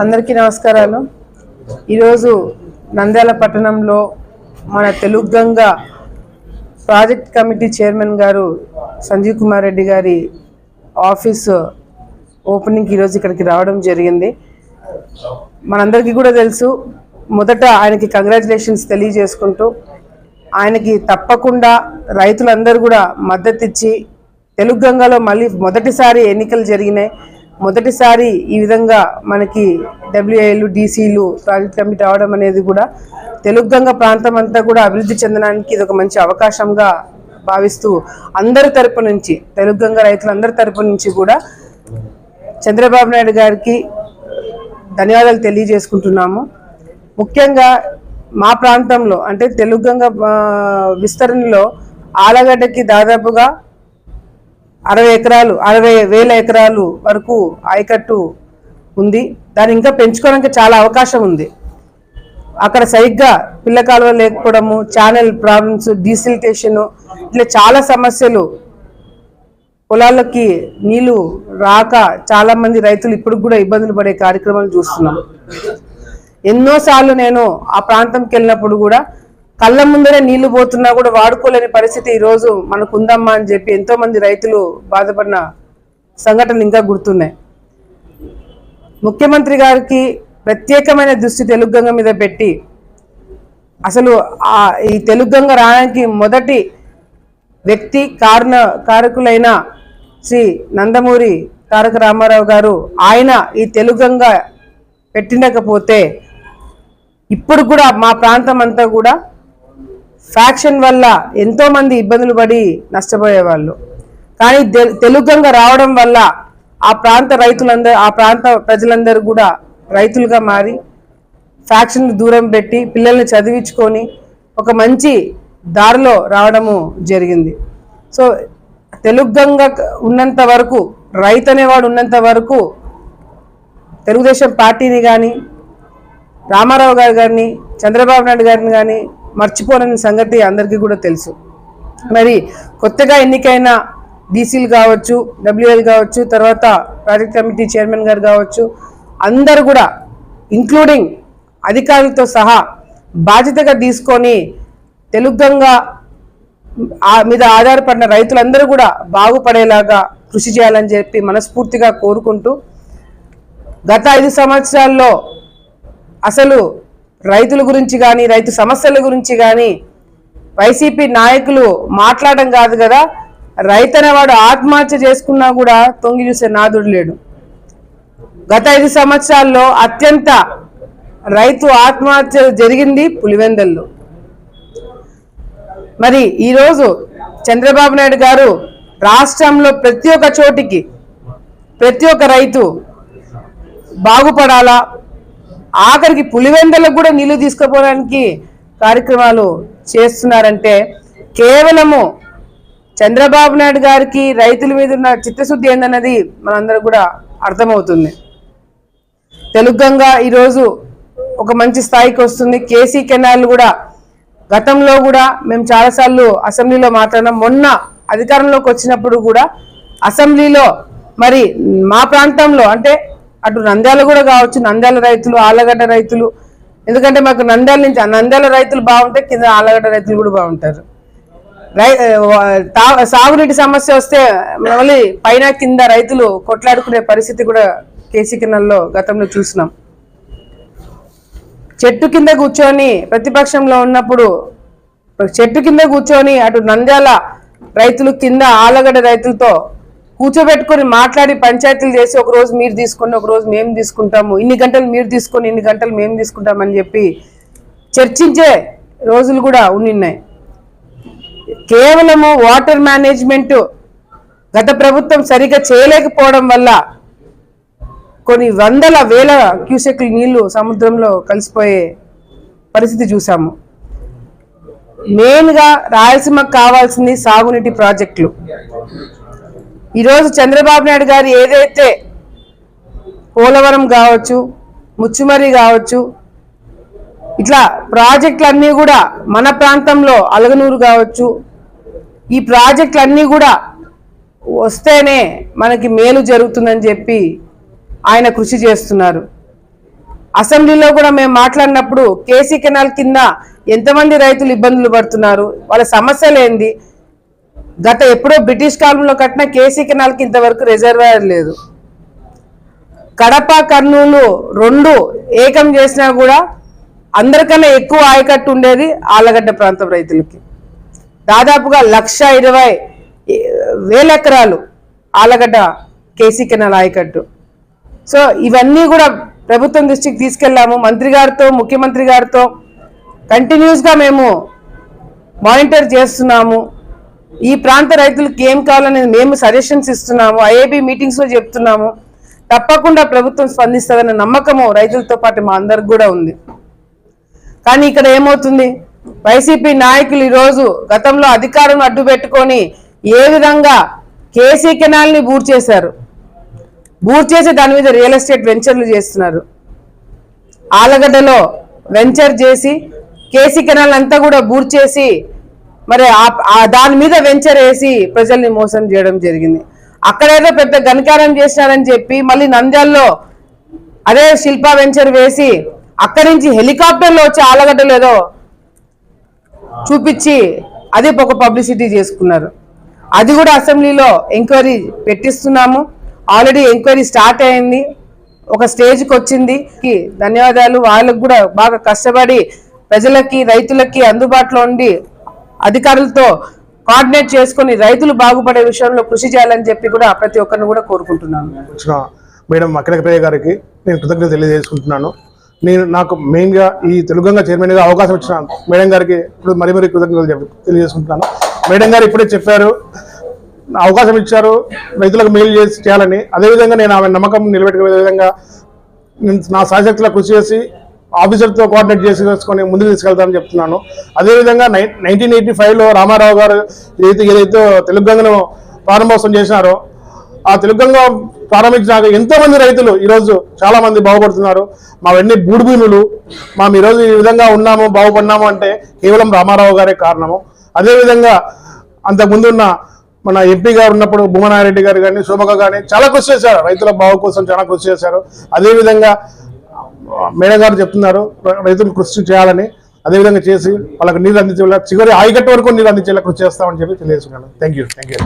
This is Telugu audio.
అందరికీ నమస్కారాలు. ఈరోజు నంద్యాల పట్టణంలో మన Telugu Ganga project committee chairman గారు సంజీవ్ కుమార్ రెడ్డి గారి ఆఫీస్ ఓపెనింగ్కి ఈరోజు ఇక్కడికి రావడం జరిగింది. మనందరికీ కూడా తెలుసు మొదట ఆయనకి కంగ్రాచులేషన్స్ తెలియజేసుకుంటూ ఆయనకి తప్పకుండా రైతులందరూ కూడా మద్దతు ఇచ్చి తెలుగు గంగలో మళ్ళీ మొదటిసారి ఎన్నికలు జరిగినాయి. మొదటిసారి ఈ విధంగా మనకి డబ్ల్యూఏలు డీసీలు ప్రాజెక్ట్ కమిటీ అవడం అనేది కూడా తెలుగు గంగ ప్రాంతం అంతా కూడా అభివృద్ధి చెందడానికి ఇది ఒక మంచి అవకాశంగా భావిస్తూ అందరి తరపు నుంచి తెలుగు గంగ రైతులందరి తరపు నుంచి కూడా చంద్రబాబు నాయుడు గారికి ధన్యవాదాలు తెలియజేసుకుంటున్నాము. ముఖ్యంగా మా ప్రాంతంలో అంటే తెలుగుగంగ విస్తరణలో ఆలగడ్డకి దాదాపుగా అరవై ఎకరాలు అరవై వేల ఎకరాలు వరకు ఆయకట్టు ఉంది. దాన్ని ఇంకా పెంచుకోవడానికి చాలా అవకాశం ఉంది. అక్కడ సరిగ్గా పిల్ల కాలువ లేకపోవడము ఛానల్ ప్రాబ్లమ్స్ డీసిల్టేషన్ ఇట్లా చాలా సమస్యలు. పొలాలకి నీళ్ళు రాక చాలామంది రైతులు ఇప్పుడు కూడా ఇబ్బందులు పడే కార్యక్రమాలు చూస్తున్నాం. ఎన్నోసార్లు నేను ఆ ప్రాంతంకి వెళ్ళినప్పుడు కూడా కళ్ళ ముందరే నీళ్ళు పోతున్నా కూడా వాడుకోలేని పరిస్థితి ఈ రోజు మనకు ఉందమ్మా అని చెప్పి ఎంతో మంది రైతులు బాధపడిన సంఘటనలు ఇంకా గుర్తున్నాయి. ముఖ్యమంత్రి గారికి ప్రత్యేకమైన దృష్టి తెలుగు గంగ మీద పెట్టి అసలు ఆ ఈ తెలుగు గంగ రావడానికి మొదటి వ్యక్తి కారణ కారకులైన శ్రీ నందమూరి తారక రామారావు గారు ఆయన ఈ తెలుగు గంగ పెట్టినకపోతే ఇప్పుడు కూడా మా ప్రాంతం అంతా కూడా ఫ్యాక్షన్ వల్ల ఎంతో మంది ఇబ్బందులు పడి నష్టపోయేవాళ్ళు. కానీ తె- రావడం వల్ల ఆ ప్రాంత రైతులందరూ ఆ ప్రాంత ప్రజలందరూ కూడా రైతులుగా మారి ఫ్యాక్షన్ దూరం పెట్టి పిల్లల్ని చదివించుకొని ఒక మంచి దారిలో రావడము జరిగింది. సో తెలుగు ఉన్నంత వరకు రైతు అనేవాడు ఉన్నంత వరకు తెలుగుదేశం పార్టీని కానీ రామారావు గారు గారిని చంద్రబాబు నాయుడు గారిని కానీ మర్చిపోనని సంగతి అందరికీ కూడా తెలుసు. మరి కొత్తగా ఎన్నికైన డీసీలు కావచ్చు డబ్ల్యూఎల్ కావచ్చు తర్వాత ప్రాజెక్ట్ కమిటీ చైర్మన్ గారు కావచ్చు అందరు కూడా ఇంక్లూడింగ్ అధికారులతో సహా బాధ్యతగా తీసుకొని తెలుగుగా ఆ- మీద ఆధారపడిన రైతులందరూ కూడా బాగుపడేలాగా కృషి చేయాలని చెప్పి మనస్ఫూర్తిగా కోరుకుంటూ గత ఐదు సంవత్సరాల్లో అసలు రైతుల గురించి కానీ రైతు సమస్యల గురించి కానీ వైసీపీ నాయకులు మాట్లాడడం కాదు కదా. రైతు ఆత్మహత్య చేసుకున్నా కూడా తొంగి చూసే నాదుడు లేడు. గత ఐదు సంవత్సరాల్లో అత్యంత రైతు ఆత్మహత్య జరిగింది పులివెందల్లో. మరి ఈరోజు చంద్రబాబు నాయుడు గారు రాష్ట్రంలో ప్రతి ఒక్క చోటికి ప్రతి ఒక్క రైతు బాగుపడాలా? ఆఖరికి పులివెందలకు కూడా నీళ్ళు తీసుకుపోవడానికి కార్యక్రమాలు చేస్తున్నారంటే కేవలము చంద్రబాబు నాయుడు గారికి రైతుల మీద ఉన్న చిత్తశుద్ధి ఏందన్నది మనందరూ కూడా అర్థమవుతుంది. తెలుగంగా ఈరోజు ఒక మంచి స్థాయికి వస్తుంది. కేసీ కెనాల్ కూడా గతంలో కూడా మేము చాలాసార్లు అసెంబ్లీలో మాట్లాడినాం. మొన్న అధికారంలోకి వచ్చినప్పుడు కూడా అసెంబ్లీలో మరి మా ప్రాంతంలో అంటే అటు నంద్యాల కూడా కావచ్చు నంద్యాల రైతులు ఆలగడ్డ రైతులు. ఎందుకంటే మాకు నంద్యాల నుంచి నంద్యాల రైతులు బాగుంటే కింద ఆలగడ్డ రైతులు కూడా బాగుంటారు. రై సాగునీటి సమస్య వస్తే మళ్ళీ పైన కింద రైతులు కొట్లాడుకునే పరిస్థితి కూడా కేసీ కిన్నల్లో గతంలో చూసినాం. చెట్టు కింద కూర్చొని ప్రతిపక్షంలో ఉన్నప్పుడు చెట్టు కింద కూర్చొని అటు నంద్యాల రైతులు కింద ఆలగడ్డ రైతులతో కూర్చోబెట్టుకొని మాట్లాడి పంచాయతీలు చేసి ఒక రోజు మీరు తీసుకోండి ఒక రోజు మేము తీసుకుంటాము. ఇన్ని గంటలు మీరు తీసుకొని ఇన్ని గంటలు మేము తీసుకుంటామని చెప్పి చర్చించే రోజులు కూడా ఉన్నాయి కేవలము వాటర్ మేనేజ్మెంట్ గత ప్రభుత్వం సరిగా చేయలేకపోవడం వల్ల కొన్ని వందల వేల క్యూసెక్ల నీళ్ళు సముద్రంలో కలిసిపోయే పరిస్థితి చూసాము మెయిన్గా రాయలసీమకు కావాల్సింది సాగునీటి ప్రాజెక్టులు. ఈరోజు చంద్రబాబు నాయుడు గారు ఏదైతే పోలవరం కావచ్చు ముచ్చుమరి కావచ్చు ఇట్లా ప్రాజెక్టులన్నీ కూడా మన ప్రాంతంలో అలగనూరు కావచ్చు ఈ ప్రాజెక్టులన్నీ కూడా వస్తేనే మనకి మేలు జరుగుతుందని చెప్పి ఆయన కృషి చేస్తున్నారు. అసెంబ్లీలో కూడా మేము మాట్లాడినప్పుడు కేసీ కెనాల్ కింద ఎంతమంది రైతులు ఇబ్బందులు పడుతున్నారు వాళ్ళ సమస్యలేంది గత ఎప్పుడో బ్రిటిష్ కాలంలో కట్టిన కేసీ కెనాల్కి ఇంతవరకు రిజర్వాయర్ లేదు. కడప కర్నూలు రెండు ఏకం చేసినా కూడా అందరికన్నా ఎక్కువ ఆయకట్టు ఉండేది ఆలగడ్డ ప్రాంతం రైతులకి. దాదాపుగా లక్ష ఇరవై వేల ఎకరాలు ఆలగడ్డ కేసీ కెనాల్ ఆయకట్టు. సో ఇవన్నీ కూడా ప్రభుత్వం దృష్టికి తీసుకెళ్ళాము. మంత్రి గారితో ముఖ్యమంత్రి గారితో కంటిన్యూస్గా మేము మానిటర్ చేస్తున్నాము. ఈ ప్రాంత రైతులకు ఏం కావాలనేది మేము సజెషన్స్ ఇస్తున్నాము ఐఏబి మీటింగ్స్లో చెప్తున్నాము. తప్పకుండా ప్రభుత్వం స్పందిస్తుందనే నమ్మకము రైతులతో పాటు మా అందరికి కూడా ఉంది. కానీ ఇక్కడ ఏమవుతుంది? వైసీపీ నాయకులు ఈరోజు గతంలో అధికారం అడ్డు పెట్టుకొని ఏ విధంగా కేసీ కెనాల్ని బూర్ చేశారు? బూర్ చేసి దాని మీద రియల్ ఎస్టేట్ వెంచర్లు చేస్తున్నారు. ఆలగడ్డలో వెంచర్ చేసి కేసీ కెనాల్ అంతా కూడా బూర్ చేసి మరి ఆ- దాని మీద వెంచర్ వేసి ప్రజల్ని మోసం చేయడం జరిగింది. అక్కడేదో పెద్ద గణకారం చేసినారని చెప్పి మళ్ళీ నంద్యాల్లో అదే శిల్పా వెంచర్ వేసి అక్కడి నుంచి హెలికాప్టర్లో వచ్చి ఆలగడ్డలేదో ఏదో చూపించి అది ఒక పబ్లిసిటీ చేసుకున్నారు. అది కూడా అసెంబ్లీలో ఎంక్వైరీ పెట్టిస్తున్నాము. ఆల్రెడీ ఎంక్వైరీ స్టార్ట్ అయింది. ఒక స్టేజ్కి వచ్చింది. ధన్యవాదాలు. వాళ్ళకు కూడా బాగా కష్టపడి ప్రజలకి రైతులకి అందుబాటులో ఉండి అధికారులతో కోఆర్డినేట్ చేసుకొని రైతులు బాగుపడే విషయంలో కృషి చేయాలని చెప్పి కూడా ప్రతి ఒక్కరిని కూడా కోరుకుంటున్నాను. వచ్చిన మేడం అఖిలప్రియ గారికి నేను కృతజ్ఞత తెలియజేసుకుంటున్నాను. నేను నాకు మెయిన్గా ఈ తెలుగుగా చైర్మన్గా అవకాశం ఇచ్చిన మేడం గారికి ఇప్పుడు మరీ మరీ కృతజ్ఞతలు తెలియజేసుకుంటున్నాను. మేడం గారు ఇప్పుడే చెప్పారు అవకాశం ఇచ్చారు రైతులకు మేలు చేసి చేయాలని. అదేవిధంగా నేను ఆమె నమ్మకం నిలబెట్టుకునే విధంగా నేను నా సాయశక్తిలో కృషి చేసి ఆఫీసర్తో కోఆర్డినేట్ చేసి వేసుకొని ముందుకు తీసుకెళ్తానని చెప్తున్నాను. అదేవిధంగా నై నైన్టీన్ ఎయిటీ ఫైవ్లో రామారావు గారు ఏదైతే ఏదైతే తెలుగంగను ప్రారంభోత్సవం చేసినారో ఆ తెలుగంగ ప్రారంభించినాక ఎంతోమంది రైతులు ఈరోజు చాలామంది బాగుపడుతున్నారు. మావన్నీ బూడిభూములు మేము ఈరోజు ఈ విధంగా ఉన్నాము బాగుపడినాము అంటే కేవలం రామారావు గారే కారణము. అదేవిధంగా అంతకుముందు ఉన్న మన ఎంపీ గారు ఉన్నప్పుడు భూమనారెడ్డి గారు కానీ శోభక కానీ చాలా కృషి చేశారు. రైతుల బాగు కోసం చాలా కృషి చేశారు. అదేవిధంగా మేడం గారు చెప్తున్నారు రైతులు కృషి చేయాలని అదేవిధంగా చేసి వాళ్ళకి నీరు అందించేలా చివరి ఆయకట్టు వరకు నీరు అందించేలా కృషి చేస్తామని చెప్పి తెలియజేసుకున్నాను. Thank you thank you